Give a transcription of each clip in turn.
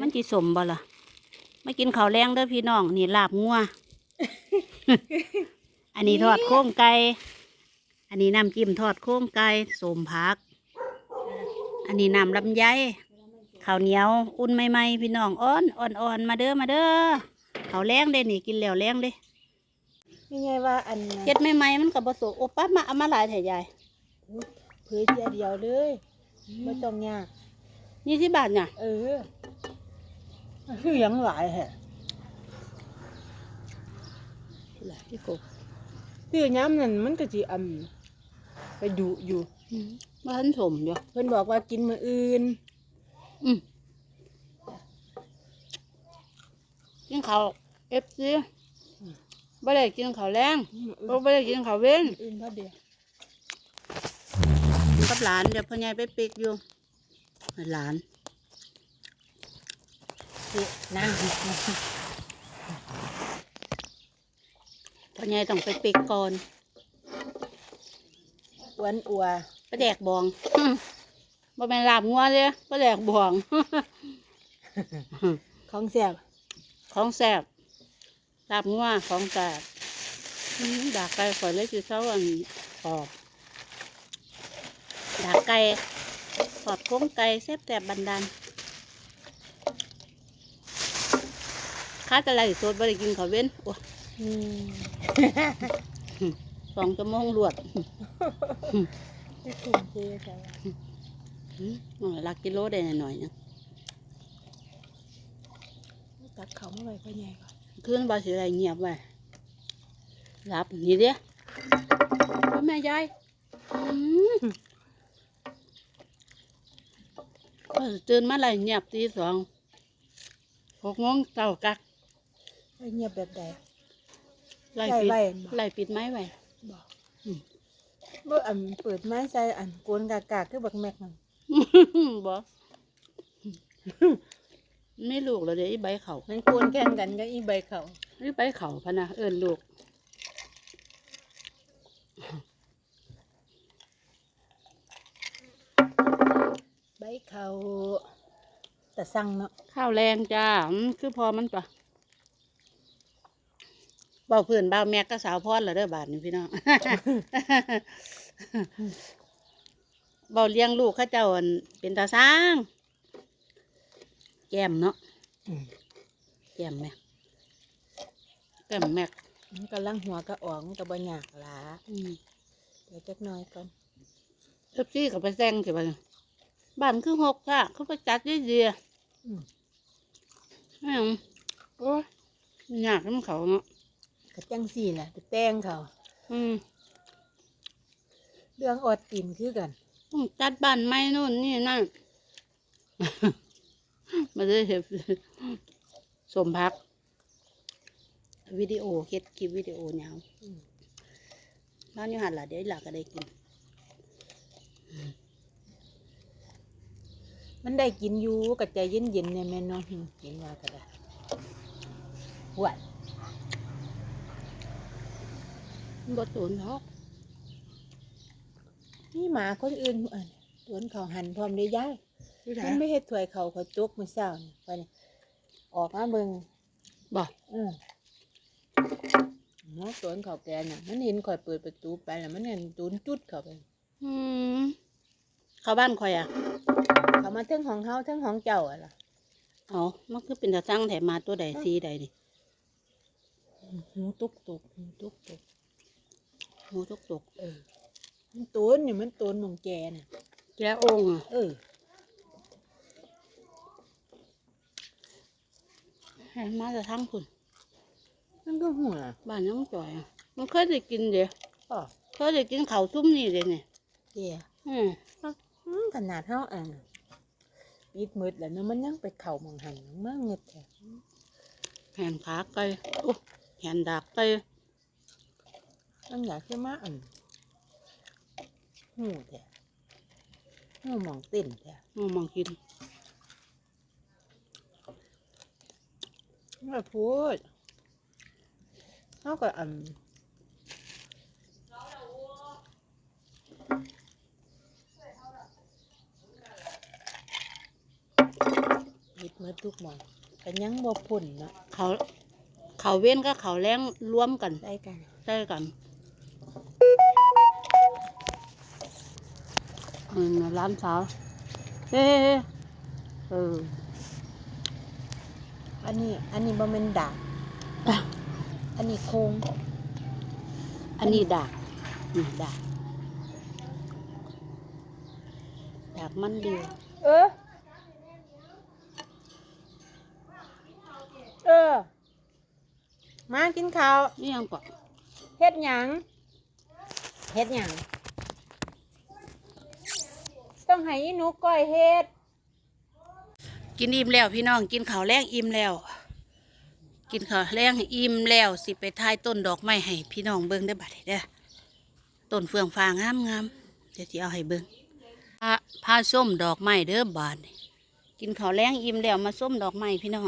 มันจีสมบ่ล่ะมากินข้าวแรงเด้อพี่น้องนี่ลาบงัว อันนี้ทอดโค้งไก่ อันนี้น้ำจิ้มทอดโค้งไก่สมผัก อันนี้น้ำลำไยข้าวเหนียว อุ่นใหม่ๆพี่น้องอ่อนอ่อนอ่อนมาเด้อมาเด้อข้าวแรงเด้นี่กินแล้วแรงเด้ไม่ไงว่าอันน่ะเฮ็ดใหม่ๆมันก็บ่สุกโอ้ป้ามาเอามาหลายแถยายเผยเทียเดียวเลยไม่ต้องยากยี่สิบบาทเนี่ยเออ คือหยังหลายแฮะหลายที่กบคือย้ำนั่นมันก็สิอำไปดุอยู่บ้านสมอยู่เพิ่นบอกว่ากินมื้ออื่น อืมกินข้าวเอฟซีบ่ได้กินข้าวแรงมื้อบ่ได้กินข้าวเว้นอื่นพอเดียวอยู่กับหลานเดี๋ยวพ่อใหญ่ไปปิกอยู่ให้หลาน สินั่งพ่อใหญ่ต้องไปปิกก่อนอ้วนอัวไปแดกบองบ่แม่นลาบงัวเด้ไปแดกบอง ของแซ่บของแซ่บลาบงัวของแซ่บดากไก่ข่อยเลยสิเช้าอันปอบดากไก่ทอดโค้งไก่แซ่บแต่บบันดา ลข้าจะไล่สดบ่ได้กินข้าเว้นโอ้สองชั่วโมงรวดรักกิโลได้หน่อยนึงตักเขามาไว้พ่อใหญ่ก่อนคืนบาสิไรเงียบไว้รับนี่เด้พ่อแม่ยายอืมเออตื่นมาไรเงียบตีสองหกโมงเก้ากัก เงียบแบบใดไล่ปิดไล่ไว้บ่ไล่ปิดไม้ไว้บอกอืมเมื่ออันเปิดไม้ใส่อันโกนกากาคือบักแม็กนั่นบอกไม่ลูกแล้วเดี๋ยวอีใบเขามันโกนแข่งกันกับอีใบเขาอีใบเขาพะนะเอิญลูกใบเขาแต่สั่งเนาะข้าวแรงจ้าอืมคือพอมันปะ เบาเพื่อนเบาแม่ก็สาวพอดแล้วเด้อบาทนี่พี่น้อง เบาเลี้ยงลูกเข้าเจ้าอั่นเป็นตาสร้างแก้มเนาะแก้มแม่แก้มแม่มันกำลังหัวกระอ๋องกับบะหยากหลาอืม เดี๋ยวจักหน้อยก่อนเอฟซี่กับไปแซงสิบ้านบ้านคือหกค่ะ เขาไปจัดดีดีอืมๆอืมโอ้ยยากน้ำเขาเนาะ กระจังสี่แหละไปแต่งเขาอืมเรื่องออดตินคือกันต้องจัดบ้านไม่นู่นนี่นั่น มาได้เห็นสมพัก วิดีโอเฮ็ดคลิปวิดีโอเนี่ยอืมนอนอยู่หันละเดี๋ยวหลักก็ได้กิน มันได้กินอยู่กับใจเย็นๆเนี่ยแม่เน้องเห็นว่าก็ได้หวดมัน บ่โตนหรอกนี่หมาคนอื่นเอนตวนเขาหันพร้อมได้ย้ายที่ไหนมันไม่เฮ็ดถวยเขาเขาจกมือเศร้านี่ไปนี่ออกมาเบิ่งบ่อืมเนาะตวนเขาแกน่ะ มันเห็นข่อยเปิดประตูไปแล้วมันเห็นตูนจุดเข้าไปอืมเข้าบ้านคอยอะ เขามาเทั้งของเฮาเทั้งของเจ้าอะล่ะเอามันคือเป็นตาสร้างแถมมาตัวใดสีใดนี่หูตุกตุกหูตุกตุก หูตกตก เออ มันตูนนี่มันตูนหมองแกน่ะ แกโองค์อะเออให้มาจะทั้งคุณมันก็หัวบ้านน้องจ่อยอะมันเคยได้กินเดี๋ยวอ๋อเคยได้กินข้าวซุ้มนี่เดี๋ยวนี่เดี๋ยวอืมอืมขนาดเฮาอ่านปิดมืดแล้วเนาะมันยังไปเข่าหมองหันเมื่อเงึดแท้แผ่นขาไก่โอ้แผ่นดาบไก่ มันอยากขึ้นมาอันหูแท้หูหมองเต้นแท้มองมองกินไม่พูดเฮาก็อันปิดเมื่อทุกหมองกันยังบ่พุ่นเนาะเขา เขาเว้นก็เขาแรงรวมกัน ได้กัน ได้กัน อืมร้านสาวเอ๊ะเอออันนี้ อันนี้บ่แม่นดาบอะอันนี้โครงอันนี้ดากนี่ดากดากมันดีเออ เออ มากินข้าวนี่ยังก่อนเฮ็ดหยังเฮ็ดหยัง ต้องให้หนูก้อยเฮ็ด กินอิ่มแล้วพี่น้องกินข้าวแรงอิ่มแล้ว กินข้าวแรงอิ่มแล้ว สิไปทายต้นดอกไม้ให้พี่น้องเบิ่งได้บัดนี้เด้อต้นเฟืองฟางงามงามๆเดี๋ยวสิเอาให้เบิ่งพาพาส้มดอกไม้เด้อบาดนี้กินข้าวแรงอิ่มแล้วมาส้มดอกไม้พี่น้อง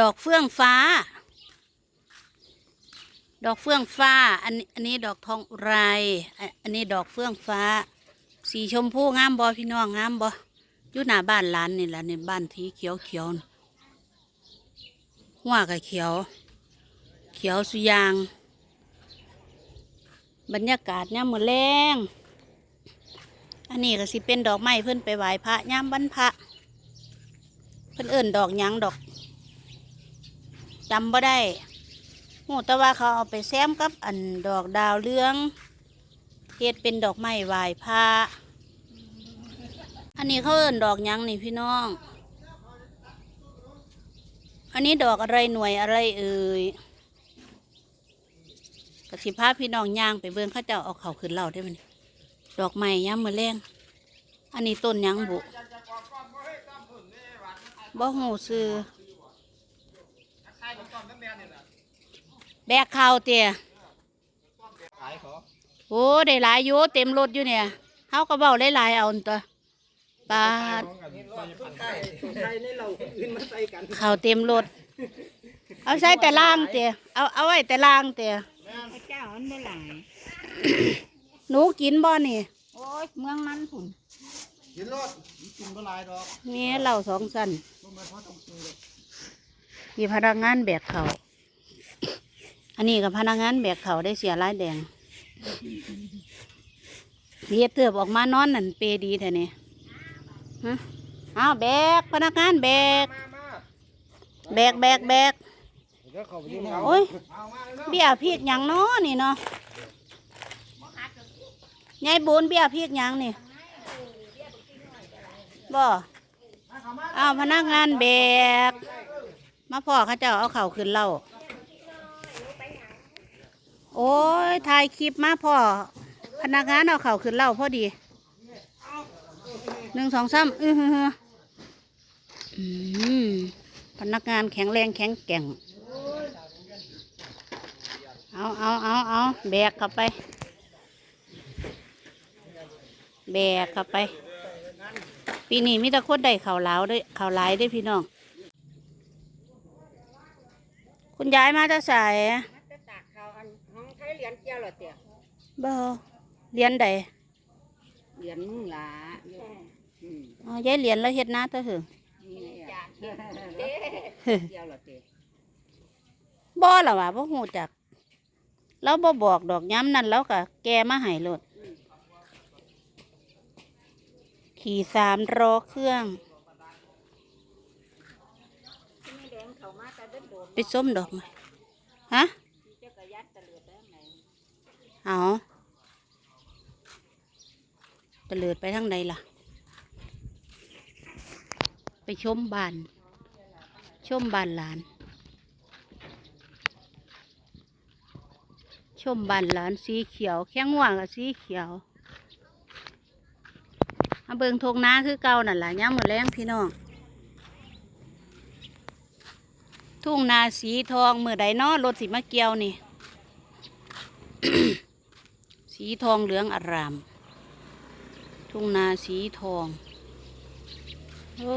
ดอกเฟื่องฟ้า ดอกเฟื่องฟ้า อันนี้อันนี้ดอกทองอุไร อันนี้ดอกเฟื่องฟ้า สีชมพูงามบอพี่น้องงามบออยู่หน้าบ้านหลานนี่แหละในบ้านทีเขียวเขียวหัวกับเขียว เขียวสุยาง บรรยากาศย่ามมือแรงอันนี้ก็สิเป็นดอกไม้เพิ่อนไปไหว้พระย่ามวันพระ เพิ่อนเอิ่นดอกยังดอกจำบ่ได้หูแต่ว่าเขาเอาไปแซมกับอันดอกดาวเรือง เฮ็ดเป็นดอกไม้ไหว้พระอันนี้เขาเอิ่นดอกยังนี่พี่น้อง อันนี้ดอกอะไรหน่วยอะไรเอ่ยกสิพาพี่น้องย่างไปเบิ่งเข้าเจ้าเอาเขาขึ้นเล่าได้มันดอกไม้ย่ามมือแรงอันนี้ต้นยังบุบ่หูซื้อแบกข้าวเตี่ยขายขอ โอ้ได้หลายอยู่เต็มรถอยู่เนี่ยเฮาก็เบ้าได้หลายเอาอันตัวปลาใช่ใช่ในเราอื่นมาใส่กันข้าวเต็มรถเอาใส่แต่ล่างเตี่ยเอาเอาไว้แต่ล่างเตี่ยเจ้ามันบ่หลายหนูกินบ่นี่โอ้ยเมืองมันพุ่นกินรถกินก็ลายดอกมีเหล่าสองสันต้มมาเพราะต้องซื้อมีพนักงานแบกเขาอันนี้กับพนักงานแบกเขาได้เสียรายแดง เรียเตือบออกมานอนนั่นเปดีแท้เนี่ยฮะเอาแบกพนักงานแบก แบกแบกแบกโอ้ยเอามาเลยเบี้ยพริกยังเนาะนี่เนาะยายบุญเบี้ยพริกยังนี่บ่เอาพนักงานแบก มาพ่อเขาเจ้าเอาเข่าขึ้นเล่า โอ้ยถ่ายคลิปมาพ่อ พนักงานเอาเข่าขึ้นเล่าพอดีหนึ่งสองสามอือหือพนักงานแข็งแรงแข็งแกร่ง เอาเอาเอาเอาแบกเข้าไป แบกเข้าไป ปีนี้มีแต่คนได้เข่าวหลาด้วยข่าวหลายด้วยพี่น้อง คุณยายมาจะใส่ รียญเจียวเหรอเตี่ยบ่เรียนใดเหรียญมึงหลาอยู่อืมอ๋อยายเรียนแล้วเฮ็ดหน้าตัวถึงนี่จ้ะเจียวเหรอเตี่ยบ่ล่ะวะบ่ฮู้จักเราบ่บอกดอกย้ำนั่นแล้วก็แกมาให้โลดขี่สามรอเครื่องแดงเขามาแต่เดินโดนไปส้มดอกไม้ฮะ เจ้าก็ยัดตะเลือดได้ไหน เอาตะเลิดไปทางใดล่ะ ไปชมบ้าน ชมบ้านหลาน ชมบ้านหลานสีเขียว แข้งว่างกับสีเขียวมาเบิงทงนาคือเก่านั่นล่ะย่ามมือแรงพี่น้องทุ่งนาสีทองมือใดนาะรถสีมาเกียวนี่ สีทองเหลืองอาราม ทุ่งนาสีทอง โอ้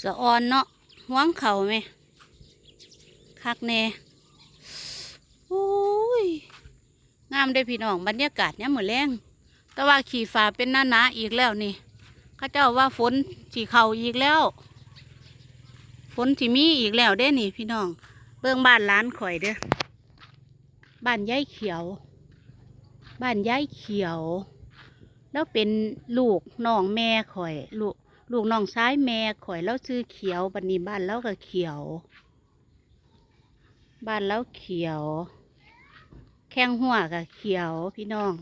สะออนเนาะหวงเข่าไหมคักแน่โอ้ย งามได้พี่น้องบรรยากาศเนี่ยามมือนแรงแต่ว่าขี่ฟ้าเป็นหน้าหนาอีกแล้วนี่ข้าเจ้าว่าฝนสีเข่าอีกแล้ว ฝนที่มีอีกแล้วเด้นี่พี่น้อง เบื้องบ้านร้านข่อยเด้อบ้านยายเขียว บ้านยายเขียว แล้วเป็นลูกน้องแม่ข่อย ลูกลูกน้องซ้ายแม่ข่อยแล้วซื้อเขียวบันนี้บ้านแล้วก็เขียว บ้านแล้วเขียว แข้งหัวกับเขียวพี่น้อง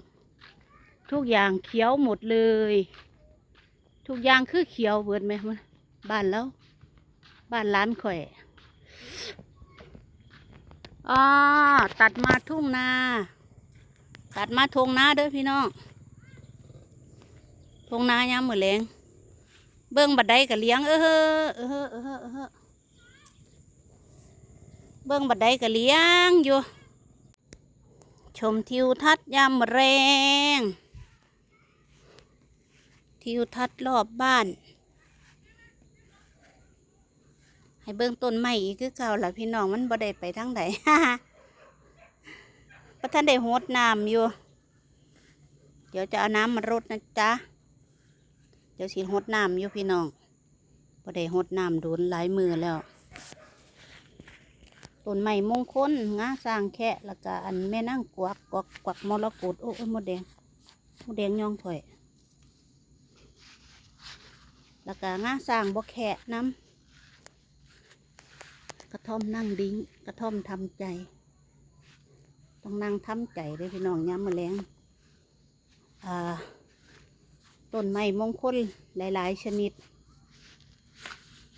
ทุกอย่างเขียวหมดเลย ทุกอย่างคือเขียวเบิดไหมมันบ้านแล้ว บ้านร้านข่อย อ๋อตัดมาทุ่งนา ตัดมาทงนาเด้อพี่น้องทงนายามมือแรงเบิ้งบัดไดกับเลี้ยง เออเอเออเออเฮ้อเออเฮ้อเบิ้งบัดไดกับเลี้ยงอยู่ ชมทิวทัศน์ยามแรง ทิวทัศน์รอบบ้าน ให้เบิ้องต้นไม้อีกคือเก่าล่ะพี่น้องมันบ่ได้ไปทางใดพระท่านได้หดน้ำอยู่ เดี๋ยวจะเอาน้ำมารดนะจ๊ะ เดี๋ยวสิหดน้ำอยู่พี่น้องบ่ได้หดน้ำโดนหลายมือแล้ว ต้นไม้มงคลงาสร้างแค่แล้วก็อันแม่นั่งกวักกวักกวักมรกตโอ้ยมดแดงมดแดงย่องถอย แล้วก็งาสร้างบ่แค่น้ำ กระท่อมนั่งดิ้งกระท่อมทำใจ ต้องนั่งทำใจเลยพี่น้องย้ำมือแรงต้นไม้มงคลหลาย ๆ ชนิด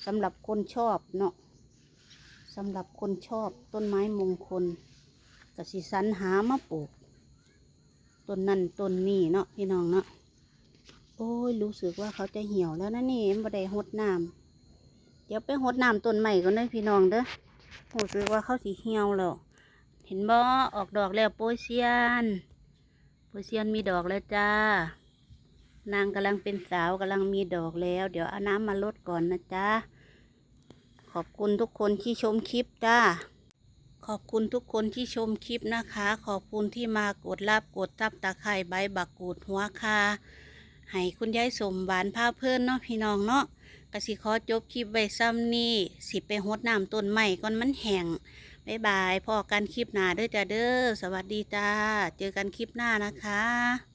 สำหรับคนชอบเนาะสำหรับคนชอบต้นไม้มงคลกสิสรรหามาปลูกต้นนั่นต้นนี่เนาะพี่น้องเนาะโอ้ยรู้สึกว่าเขาจะเหี่ยวแล้วนะนี่บ่ได้หดน้ำ ดี๋ยวไปหดน้ำต้นใหม่ก่อนเด้อพี่น้องเด้อรู้สึกว่าเขาสีเหี่ยวแล้ว เห็นบ่ออกดอกแล้วโปยเซียน โปยเซียนมีดอกแล้วจ้า นางกำลังเป็นสาวกำลังมีดอกแล้ว เดี๋ยวเอาน้ำมาลดก่อนนะจ๊ะขอบคุณทุกคนที่ชมคลิปจ้า ขอบคุณทุกคนที่ชมคลิปนะคะ ขอบคุณที่มากดรับกดตับตะไคร่ใบบักกูดหัวคาให้คุณยายสมหวานผ้าเพื่อนเนาะพี่น้องเนาะ กสิขอจบคลิปไว้ซ้ำนี่สิไปหดน้ำต้นใหม่ก่อนมันแห้งบ๊ายบายพอกันคลิปหน้าเด้อจ้าเด้อสวัสดีจ้า เจอกันคลิปหน้านะคะ